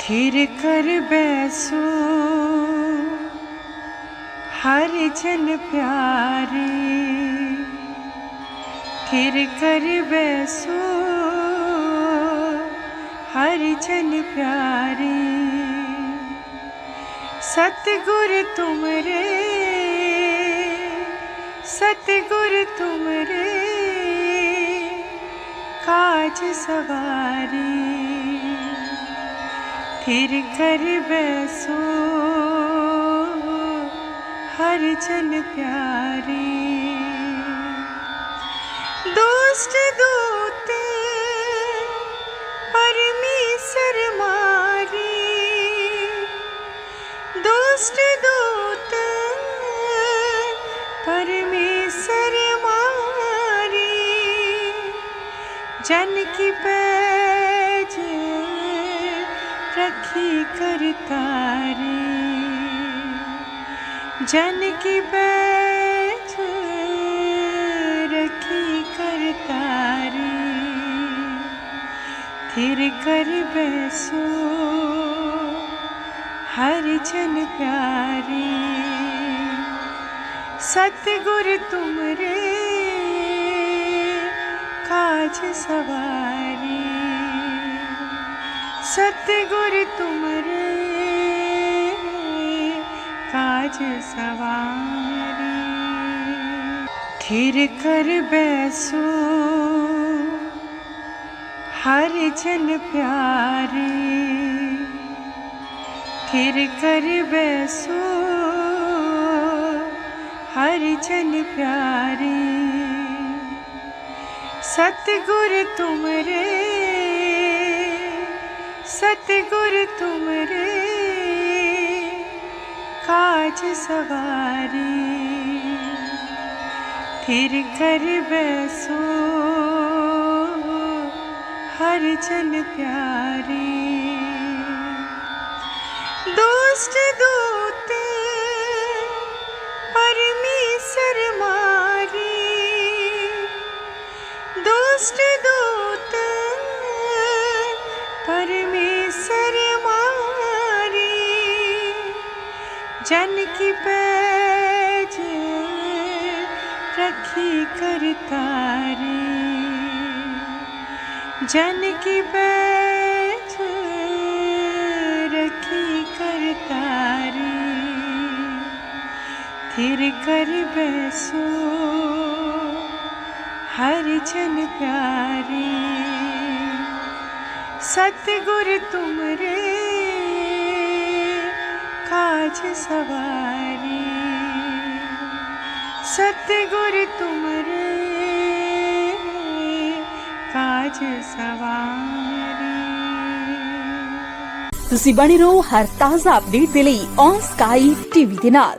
थिर कर बैसो हर जन प्यारे थिर कर बैसो हर जन प्यारे सतगुर तुमरे सतगुर तुमरे काज सवारी थिर कर बैसो, हर जन प्यारी। दोस्त दूते, परमेश्वर मारे। दोस्त दूत, परमेश्वर मारे। जन की पैज रखी कर तारे, जन की पैज रखी कर तारे थिर कर बैसो हर जन प्यारे। सतगुर तुमरे, काज सवारी। सतगुर तुमरे काज सवारी। थिर कर बैसो, हर जन प्यारे। थिर कर बैसो, हर जन प्यारे। सतगुर तुमरे सतगुर तुमरे, काज सवारी। थिर कर बैसो, हर जन प्यारी। दोस्त दूते, परमेश्वर मारी। दोस्त दूत जन की पैज रखी कर तारी। जन की पैज रखी कर तारी। थिर कर बैसो हर जन प्यारे। सतगुर तुमरे ਕਾਜ ਸਵਾਰੀ ਸਤਿਗੁਰ ਤੁਮਰੇ ਕਾਜ ਸਵਾਰੀ ਤੁਸੀਂ ਬਣੇ ਰਹੋ ਹਰ ਤਾਜ਼ਾ ਅਪਡੇਟ ਦੇ ਲਈ ਔਨ ਸਕਾਈ ਟੀਵੀ ਦੇ ਨਾਲ।